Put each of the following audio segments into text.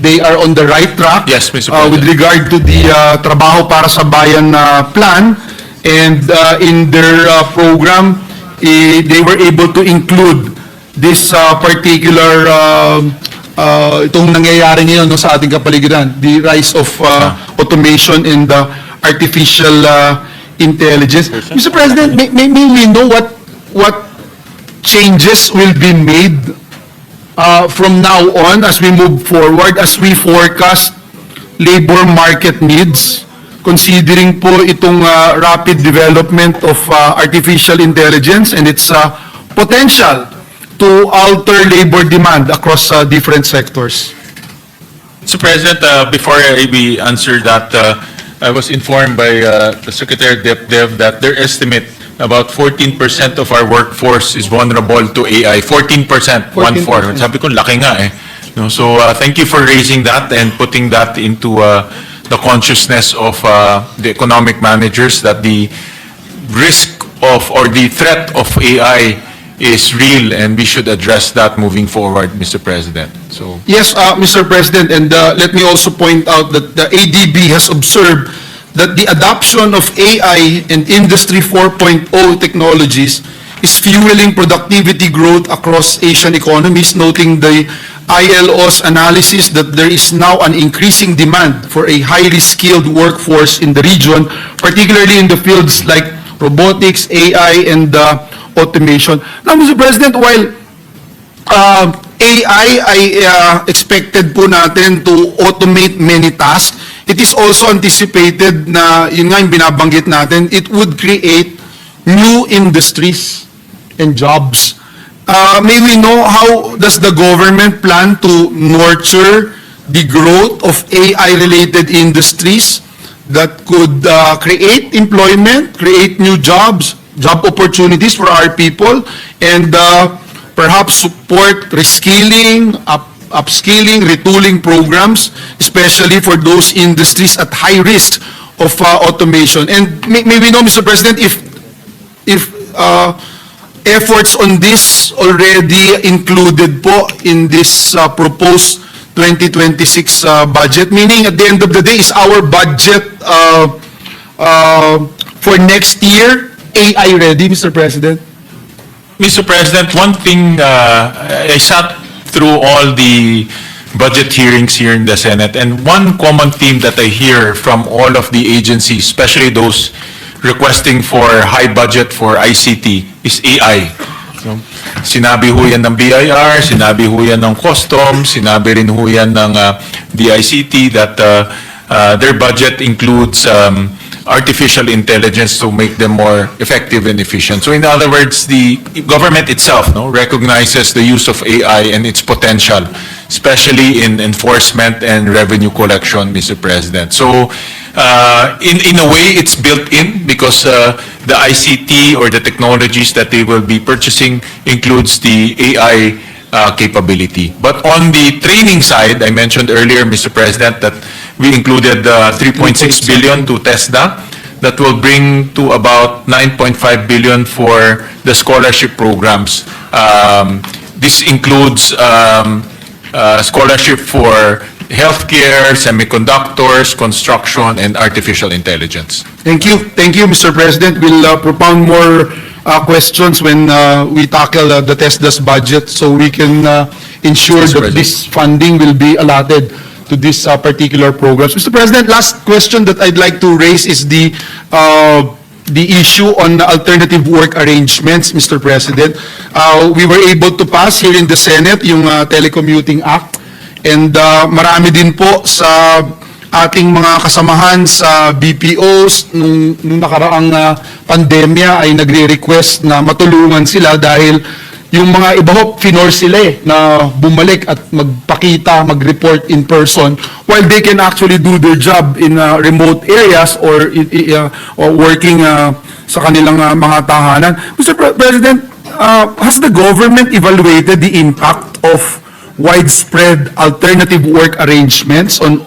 they are on the right track. Yes, Mr. uh, With President. regard to the uh, Trabaho para sa Bayan uh, plan, and uh, in their uh, program, eh, they were able to include this uh, particular, um, uh, itong nangyayari ngayon no, sa ating kapaligiran, the rise of uh, automation and uh, artificial uh, intelligence. Mr. President, may, may, may we know what, what changes will be made uh, from now on as we move forward, as we forecast labor market needs, considering po itong uh, rapid development of uh, artificial intelligence and its uh, potential to alter labor demand across uh, different sectors. Mr. President, uh, before I answer that, uh, I was informed by uh, the Secretary of Dev that their estimate about 14% of our workforce is vulnerable to AI. 14%, one four. 14%. Sabi ko, laki nga eh. No, so uh, thank you for raising that and putting that into uh, the consciousness of uh, the economic managers that the risk of or the threat of AI is real and we should address that moving forward, Mr. President. So Yes, uh, Mr. President, and uh, let me also point out that the ADB has observed that the adoption of AI and Industry 4.0 technologies is fueling productivity growth across Asian economies, noting the ILO's analysis that there is now an increasing demand for a highly skilled workforce in the region, particularly in the fields like robotics, AI, and uh, automation. Now, Mr. President, while uh, AI ay uh, expected po natin to automate many tasks. It is also anticipated na, yun nga yung binabanggit natin, it would create new industries and jobs. Uh, may we know how does the government plan to nurture the growth of AI-related industries that could uh, create employment, create new jobs, job opportunities for our people, and uh, perhaps support reskilling, up, upskilling, retooling programs, especially for those industries at high risk of uh, automation. And may, may we know, Mr. President, if if uh, efforts on this already included po in this uh, proposed 2026 uh, budget, meaning at the end of the day, is our budget uh, uh, for next year AI ready, Mr. President? Mr. President, one thing, uh, I sat through all the budget hearings here in the Senate, and one common theme that I hear from all of the agencies, especially those requesting for high budget for ICT, is AI. No? Sinabi ho yan ng BIR, sinabi ho yan ng Customs, sinabi rin ho yan ng uh, DICT that uh, uh, their budget includes um, artificial intelligence to make them more effective and efficient. So in other words, the government itself no, recognizes the use of AI and its potential, especially in enforcement and revenue collection, Mr. President. So uh, in, in a way, it's built in because uh, the ICT or the technologies that they will be purchasing includes the AI uh, capability. But on the training side, I mentioned earlier, Mr. President, that we included uh, 3.6 billion to TESDA. That will bring to about 9.5 billion for the scholarship programs. Um, This includes um, uh, scholarship for healthcare, semiconductors, construction, and artificial intelligence. Thank you. Thank you, Mr. President. We'll uh, propound more uh, questions when uh, we tackle uh, the TESDA's budget so we can uh, ensure that President. this funding will be allotted to this uh, particular programs. Mr. President, last question that I'd like to raise is the uh, the issue on the alternative work arrangements, Mr. President. Uh, We were able to pass here in the Senate yung uh, Telecommuting Act and uh, marami din po sa ating mga kasamahan sa BPOs nung, nung nakaraang uh, pandemya ay nagre-request na matulungan sila dahil yung mga iba ho, finor sila eh, na bumalik at magpakita, mag-report in person while they can actually do their job in uh, remote areas or, uh, or working uh, sa kanilang uh, mga tahanan. Mr. Pre- President, uh, has the government evaluated the impact of widespread alternative work arrangements on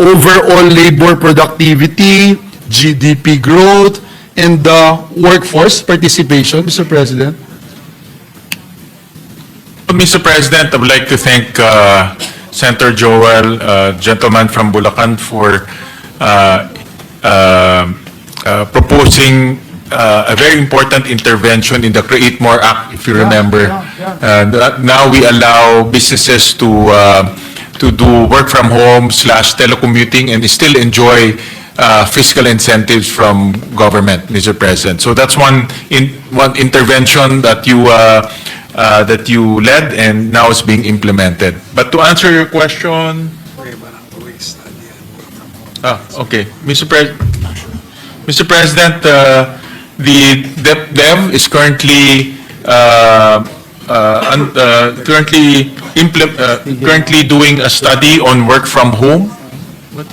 overall labor productivity, GDP growth, and uh, workforce participation, Mr. President? Mr. President, I would like to thank uh, Senator Joel, uh, gentleman from Bulacan, for uh, uh, uh, proposing uh, a very important intervention in the Create More Act, if you remember. And uh, now we allow businesses to, uh, to do work from home slash telecommuting and still enjoy uh, fiscal incentives from government, Mr. President. So that's one, in, one intervention that you, uh, uh, that you led and now is being implemented. But to answer your question, Ah, okay. Mr. Pres, Mr. President, uh, the Dev Dev is currently, uh, uh, un- uh, currently imple- uh, currently doing a study on work from home.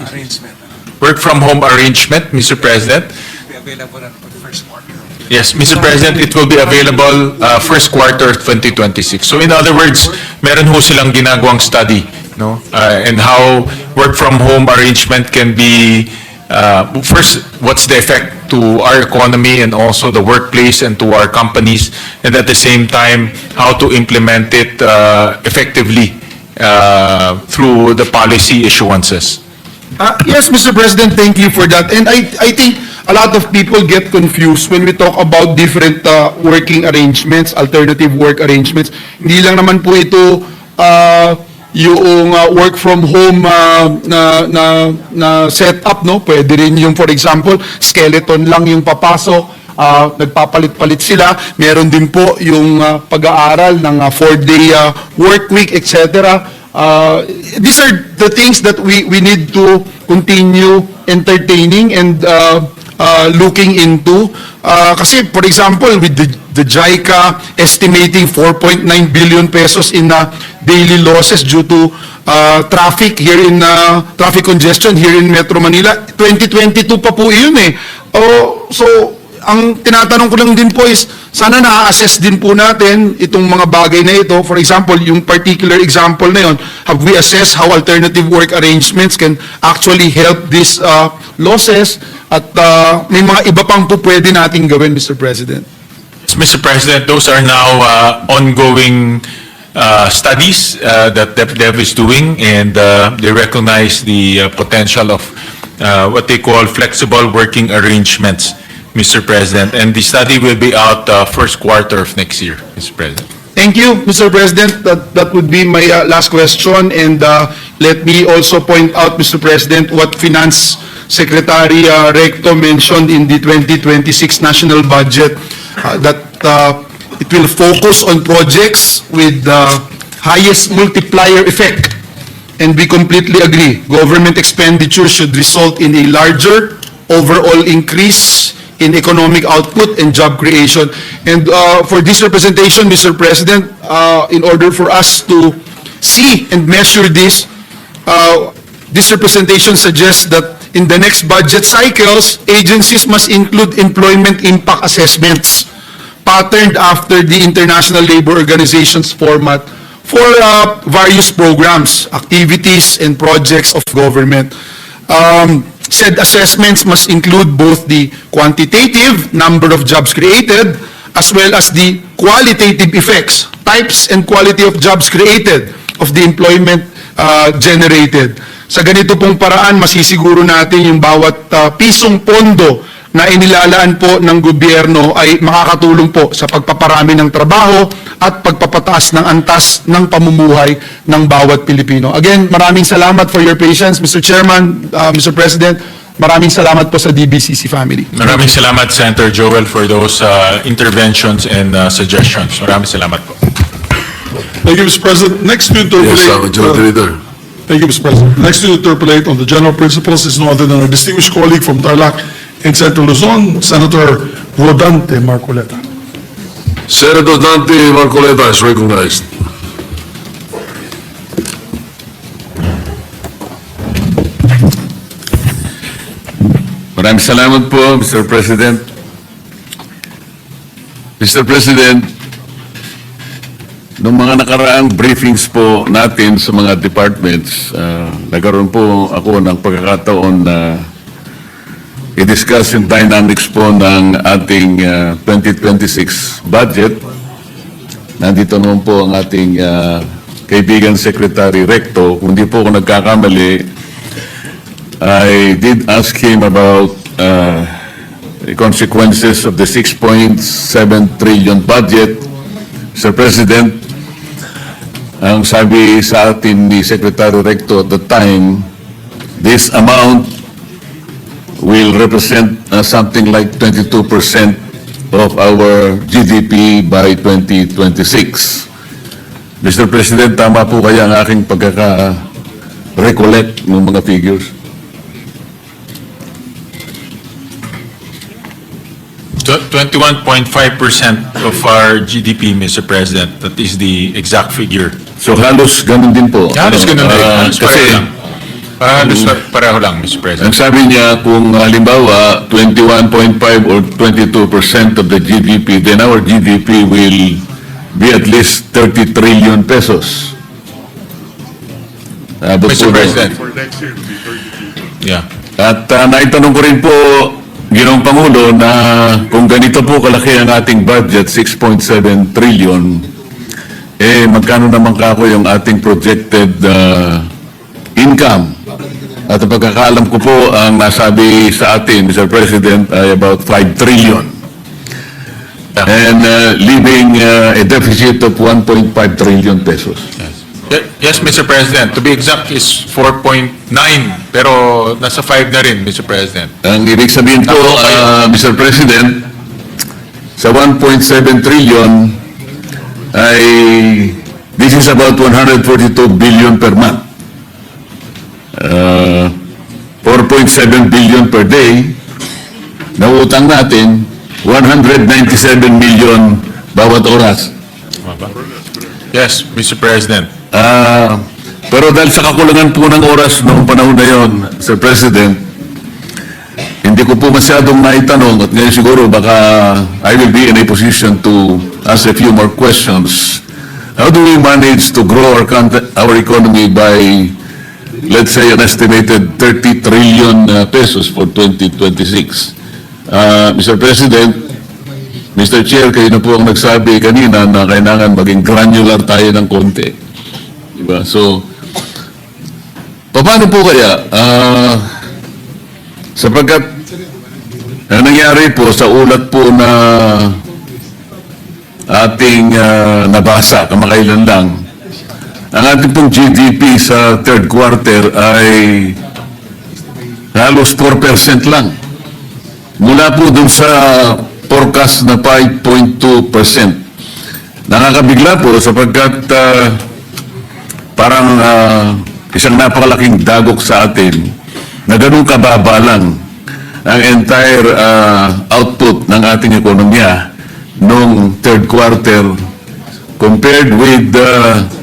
arrangement. Work from home arrangement, Mr. President. Be available on the first quarter. Yes, Mr. President, it will be available uh, first quarter 2026. So in other words, meron ho silang ginagawang study, no? Uh, And how work from home arrangement can be, uh, first, what's the effect to our economy and also the workplace and to our companies? And at the same time, how to implement it uh, effectively uh, through the policy issuances. Uh, Yes, Mr. President, thank you for that. And I, I think a lot of people get confused when we talk about different uh, working arrangements, alternative work arrangements. Hindi lang naman po ito uh, yung uh, work from home uh, na, na, na setup, no? Pwede rin yung, for example, skeleton lang yung papasok, uh, nagpapalit-palit sila. Meron din po yung uh, pag-aaral ng uh, four-day uh, work week, etc. Uh, these are the things that we, we need to continue entertaining and uh, uh, looking into. Uh, kasi, for example, with the, the JICA estimating 4.9 billion pesos in uh, daily losses due to uh, traffic here in, uh, traffic congestion here in Metro Manila. 2022 pa po yun eh. Oh, so, ang tinatanong ko lang din po is, sana na-assess din po natin itong mga bagay na ito. For example, yung particular example na yun, have we assessed how alternative work arrangements can actually help these uh, losses? At uh, may mga iba pang po pwede nating gawin, Mr. President. Mr. President, those are now uh, ongoing uh, studies uh, that DepDev is doing, and uh, they recognize the uh, potential of uh, what they call flexible working arrangements, Mr. President, and the study will be out uh, first quarter of next year, Mr. President. Thank you, Mr. President. That, that would be my uh, last question. And uh, let me also point out, Mr. President, what Finance Secretary uh, Recto mentioned in the 2026 national budget, uh, that uh, it will focus on projects with the highest multiplier effect. And we completely agree. Government expenditure should result in a larger overall increase in economic output and job creation. And uh, for this representation, Mr. President, uh, in order for us to see and measure this, uh, this representation suggests that in the next budget cycles, agencies must include employment impact assessments patterned after the International Labor Organization's format for uh, various programs, activities, and projects of government. Um, Said assessments must include both the quantitative number of jobs created as well as the qualitative effects, types and quality of jobs created of the employment uh, generated. Sa ganito pong paraan, masisiguro natin yung bawat uh, pisong pondo na inilalaan po ng gobyerno ay makakatulong po sa pagpaparami ng trabaho at pagpapataas ng antas ng pamumuhay ng bawat Pilipino. Again, maraming salamat for your patience, Mr. Chairman, uh, Mr. President. Maraming salamat po sa DBCC family. Maraming salamat, Senator Joel, for those uh, interventions and uh, suggestions. Maraming salamat po. Thank you, Mr. President. Next to interpolate. Yes, Majority uh, Leader. Thank you, Mr. President. Next to interpolate on the general principles is no other than our distinguished colleague from Tarlac in Central Luzon, Senator Rodante Marcoleta. Senator Dante Marcoleta is recognized. Maraming salamat po, Mr. President. Mr. President, nung mga nakaraang briefings po natin sa mga departments, ah, nagkaroon po ako ng pagkakataon na i-discuss yung dynamics po ng ating ah, 2026 budget. Nandito naman po ang ating ah, kaibigan Secretary Recto, kung di po ako nagkakamali, I did ask him about uh, the consequences of the 6.7 trillion budget. Sir President, ang sabi sa atin ni Secretary Recto at the time, this amount will represent uh, something like 22% of our GDP by 2026. Mr. President, tama po kaya ang aking pagkaka-recollect ng mga figures? Tw- 21.5% of our GDP, Mr. President. That is the exact figure. So halos ganun din po. Halos ganun din. ah, Halos kasi lang. Halos pareho lang, Mr. ang President. sabi niya kung halimbawa 21.5 or 22% of the GDP, then our GDP will be at least 30 trillion pesos. Abot Mr. po- President. Yeah. At uh, naitanong ko rin po, Ginoong Pangulo, na kung ganito po kalaki ang ating budget, 6.7 trillion, eh magkano naman kako yung ating projected uh, income? At pagkakaalam ko po, ang nasabi sa atin, Mr. President, ay about 5 trillion. And uh, leaving uh, a deficit of 1.5 trillion pesos. Ye- Yes, Mr. President. To be exact is 4.9. Pero nasa 5 na rin, Mr. President. Ang ibig sabihin po, uh, Mr. President, sa 1.7 trillion ay this is about 142 billion per month. Uh, 4.7 billion per day. Nautang natin 197 million bawat oras. Yes, Mr. President. Ah, pero dahil sa kakulangan po ng oras noong panahon na yon, Sir President, hindi ko po masyadong naitanong at ngayon siguro baka I will be in a position to ask a few more questions. How do we manage to grow our, our economy by, let's say, an estimated 30 trillion uh, pesos for 2026? Uh, Mr. President, Mr. Chair, kayo na po ang nagsabi kanina na kailangan maging granular tayo ng konti. Diba? So, paano po kaya? Ah, sapagkat ang nangyari po sa ulat po na ating ah, nabasa kamakailan lang, ang ating pong GDP sa third quarter ay halos 4% lang. Mula po dun sa forecast na 5.2%. Nakakabigla po sapagkat ah, parang ah, isang napakalaking dagok sa atin na ganun kababa lang ang entire ah, output ng ating ekonomiya noong third quarter compared with ah,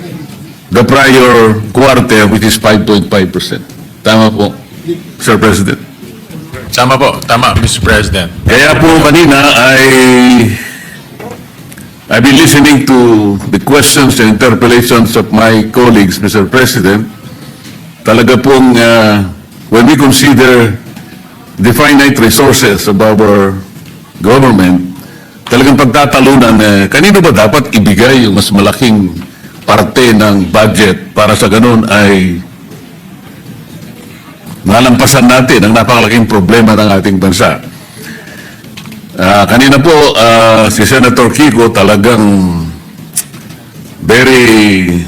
the prior quarter which is 5.5%. Tama po, Sir President. Tama po. Tama, Mr. President. Kaya po kanina ay I've been listening to the questions and interpellations of my colleagues, Mr. President. Talaga pong uh, when we consider the finite resources of our government, talagang pagtatalunan, eh, kanino ba dapat ibigay yung mas malaking parte ng budget para sa ganun ay malampasan natin ang napakalaking problema ng ating bansa. Ah, kanina po, ah, si Senator Kiko talagang very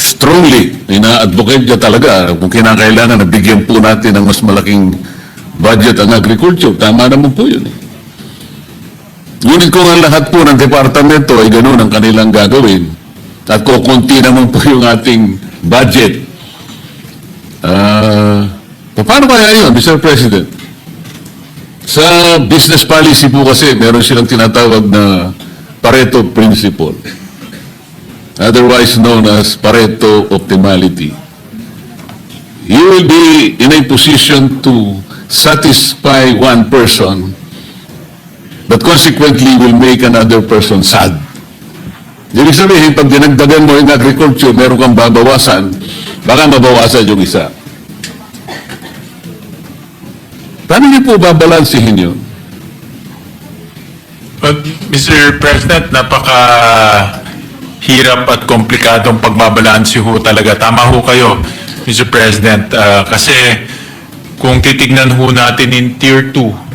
strongly ina-advocate niya talaga kung kinakailangan na bigyan po natin ng mas malaking budget ang agriculture. Tama naman po yun. Eh. Ngunit kung ang lahat po ng departamento ay ganun ang kanilang gagawin at kukunti naman po yung ating budget, Ah, paano kaya yun, Mr. President? Sa business policy po kasi, meron silang tinatawag na Pareto Principle. Otherwise known as Pareto Optimality. You will be in a position to satisfy one person, but consequently will make another person sad. Ibig sabihin, pag dinagdagan mo yung agriculture, meron kang babawasan, baka mabawasan yung isa. Paano niyo po babalansihin yun? But, Mr. President, napaka hirap at komplikadong pagbabalanse ho talaga. Tama ho kayo, Mr. President, ah, kasi kung titignan ho natin in Tier 2,